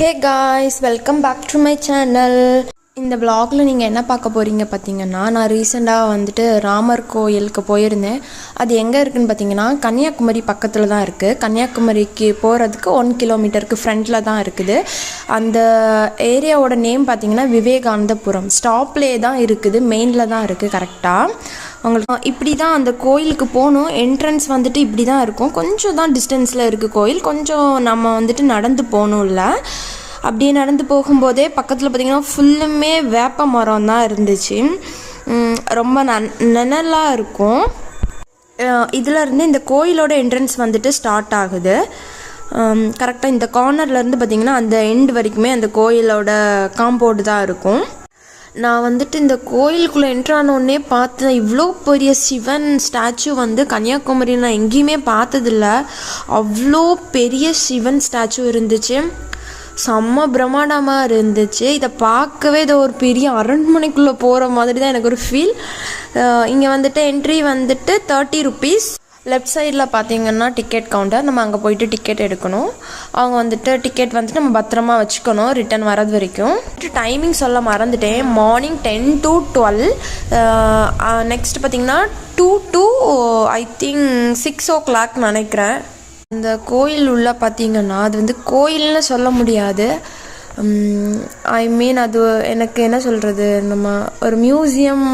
Hey guys welcome back to my channel இந்த vlogல நீங்கள் என்ன பார்க்க போகிறீங்க பார்த்தீங்கன்னா நான் ரீசெண்டாக வந்துட்டு ராமர் கோயிலுக்கு போயிருந்தேன். அது எங்கே இருக்குதுன்னு பார்த்தீங்கன்னா கன்னியாகுமரி பக்கத்தில் தான் இருக்குது கன்னியாகுமரிக்கு போகிறதுக்கு ஒன் கிலோமீட்டருக்கு ஃப்ரண்ட்டில் தான் இருக்குது. அந்த ஏரியாவோட நேம் பார்த்தீங்கன்னா விவேகானந்தபுரம். ஸ்டாப்லேயே தான் இருக்குது மெயினில் தான் இருக்குது கரெக்டாக அவங்களுக்கு இப்படி தான் அந்த கோயிலுக்கு போகணும். என்ட்ரன்ஸ் வந்துட்டு இப்படி தான் இருக்கும். கொஞ்சம் தான் டிஸ்டன்ஸில் இருக்குது கோயில். கொஞ்சம் நம்ம வந்துட்டு நடந்து போகணும்ல. அப்படியே நடந்து போகும்போதே பக்கத்தில் பார்த்திங்கன்னா ஃபுல்லுமே வேப்ப மரம் தான் இருந்துச்சு. ரொம்ப ந நிழலாக இருக்கும். இதிலருந்து இந்த கோயிலோட என்ட்ரன்ஸ் வந்துட்டு ஸ்டார்ட் ஆகுது. கரெக்டாக இந்த கார்னர்லேருந்து பார்த்திங்கன்னா அந்த எண்டு வரைக்குமே அந்த கோயிலோட காம்பவுண்டு தான் இருக்கும். நான் வந்துட்டு இந்த கோயிலுக்குள்ளே என்ட்ரானோடனே பார்த்தேன் இவ்வளோ பெரிய சிவன் ஸ்டாச்சு வந்து கன்னியாகுமரி நான் எங்கேயுமே பார்த்ததில்ல. அவ்வளோ பெரிய சிவன் ஸ்டாச்சு இருந்துச்சு. செம்ம பிரம்மாண்டமாக இருந்துச்சு. இதை பார்க்கவே இது ஒரு பெரிய அரண்மனைக்குள்ளே போகிற மாதிரி தான் எனக்கு ஒரு ஃபீல் இங்கே வந்துட்டு என்ட்ரி வந்துட்டு தேர்ட்டி ருபீஸ் லெஃப்ட் சைடில் பார்த்தீங்கன்னா டிக்கெட் கவுண்டர் நம்ம அங்கே போயிட்டு டிக்கெட் எடுக்கணும். அவங்க வந்துட்டு டிக்கெட் வந்துட்டு நம்ம பத்திரமா வச்சுக்கணும். ரிட்டர்ன் வரது வரைக்கும். டைமிங் சொல்ல மறந்துட்டேன். Morning ten to twelve next பார்த்தீங்கன்னா two to I think six o'clock நினைக்கிறேன். இந்த கோயில் உள்ள பார்த்தீங்கன்னா அது வந்து கோயில்னு சொல்ல முடியாது. ஐ மீன் அது எனக்கு என்ன சொல்கிறது நம்ம ஒரு மியூசியம்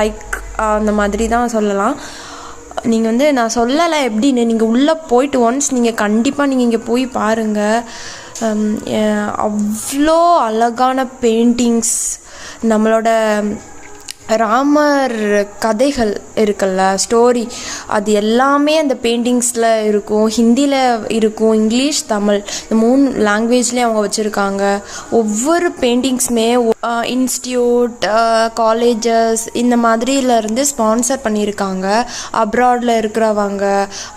லைக் அந்த மாதிரி தான் சொல்லலாம். நீங்கள் வந்து நான் சொல்லலை எப்படின்னு நீங்கள் உள்ளே போயிட்டு ஒன்ஸ் நீங்கள் கண்டிப்பாக நீங்கள் இங்கே போய் பாருங்கள் அவ்வளோ அழகான பெயிண்டிங்ஸ் நம்மளோட ராமர் கதைகள் இருக்குல்ல ஸ்டோரி அது எல்லாமே அந்த பெயிண்டிங்ஸில் இருக்கும் ஹிந்தியில் இருக்கும் இங்கிலீஷ் தமிழ் இந்த மூணு லாங்குவேஜ்லேயும் அவங்க வச்சுருக்காங்க. ஒவ்வொரு பெயிண்டிங்ஸுமே இன்ஸ்டியூட் காலேஜஸ் இந்த மாதிரியிலேருந்து ஸ்பான்சர் பண்ணியிருக்காங்க. அப்ராடில் இருக்கிறவங்க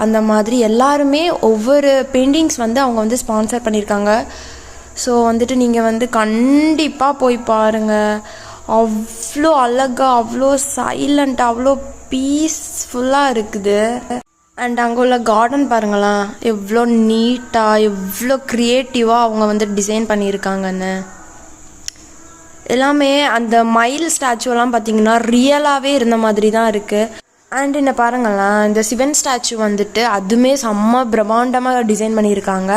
அந்த மாதிரி எல்லாருமே ஒவ்வொரு பெயிண்டிங்ஸ் வந்து அவங்க வந்து ஸ்பான்சர் பண்ணியிருக்காங்க. ஸோ வந்துட்டு நீங்கள் வந்து கண்டிப்பாக போய் பாருங்கள் அவ்வளோ அழகா அவ்வளோ சைலண்ட் அவ்வளோ பீஸ்ஃபுல்லாக இருக்குது. அண்ட் அங்கே உள்ள கார்டன் பாருங்களேன் எவ்வளோ நீட்டாக எவ்வளோ க்ரியேட்டிவாக அவங்க வந்து டிசைன் பண்ணியிருக்காங்கன்னு. எல்லாமே அந்த மயில் ஸ்டாச்சுவெல்லாம் பார்த்தீங்கன்னா ரியலாகவே இருந்த மாதிரி தான் இருக்குது அண்ட் என்ன பாருங்களேன் இந்த சிவன் ஸ்டாச்சு வந்துட்டு அதுவுமே செம்ம பிரம்மாண்டமாக டிசைன் பண்ணியிருக்காங்க.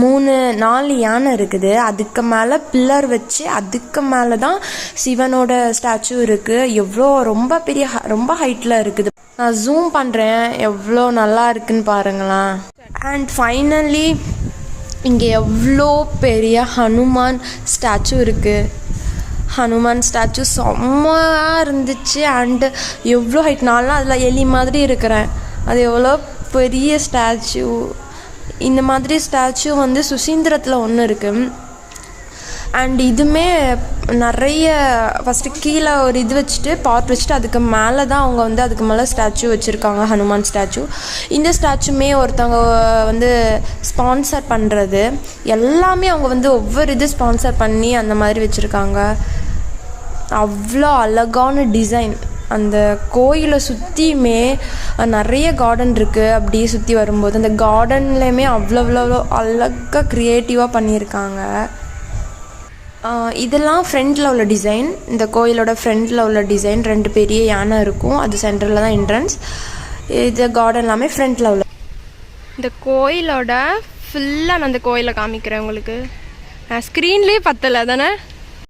மூணு நாலு யானை இருக்குது. அதுக்கு மேலே பில்லர் வச்சு அதுக்கு மேலே தான் சிவனோட ஸ்டாச்சு இருக்குது எவ்வளோ ரொம்ப பெரிய ரொம்ப ஹைட்டில் இருக்குது. நான் ஜூம் பண்ணுறேன் எவ்வளோ நல்லா இருக்குன்னு பாருங்களேன். அண்ட் ஃபைனலி இங்கே எவ்வளோ பெரிய ஹனுமான் ஸ்டாச்சு இருக்குது ஹனுமான் ஸ்டாச்சு செம்மையாக இருந்துச்சு அண்டு எவ்வளோ ஹைட் நான்லாம் அதில் எலி மாதிரி இருக்கிறேன். அது எவ்வளோ பெரிய ஸ்டாச்சு இந்த மாதிரி ஸ்டாச்சு வந்து சுசீந்திரத்தில் ஒன்று இருக்குது அண்ட் இதுமே நிறைய ஃபஸ்ட்டு கீழே ஒரு இது வச்சுட்டு பாட் வச்சுட்டு அதுக்கு மேலே தான் அவங்க வந்து அதுக்கு மேலே ஸ்டாச்சு வச்சுருக்காங்க ஹனுமான் ஸ்டாச்சு இந்த ஸ்டாச்சுமே ஒருத்தவங்க வந்து ஸ்பான்சர் பண்ணுறது எல்லாமே அவங்க வந்து ஒவ்வொரு இது ஸ்பான்சர் பண்ணி அந்த மாதிரி வச்சுருக்காங்க. அவ்வளோ அழகான டிசைன் அந்த கோயிலை சுற்றியுமே நிறைய கார்டன் இருக்குது அப்படியே சுற்றி வரும்போது அந்த கார்டன்லேயுமே அவ்வளோ அவ்வளோ அழகாக க்ரியேட்டிவாக பண்ணியிருக்காங்க. இதெல்லாம் ஃப்ரண்டில் உள்ள டிசைன் இந்த கோயிலோட ஃப்ரண்டில் உள்ள டிசைன் ரெண்டு பெரிய யானை இருக்கும். அது சென்டரில் தான் என்ட்ரன்ஸ் இது கார்டன் எல்லாமே ஃப்ரண்டில் உள்ள இந்த கோயிலோட ஃபுல்லாக நான் அந்த கோயிலை காமிக்கிறேன் உங்களுக்கு. ஸ்க்ரீன்லேயே பத்தலை தானே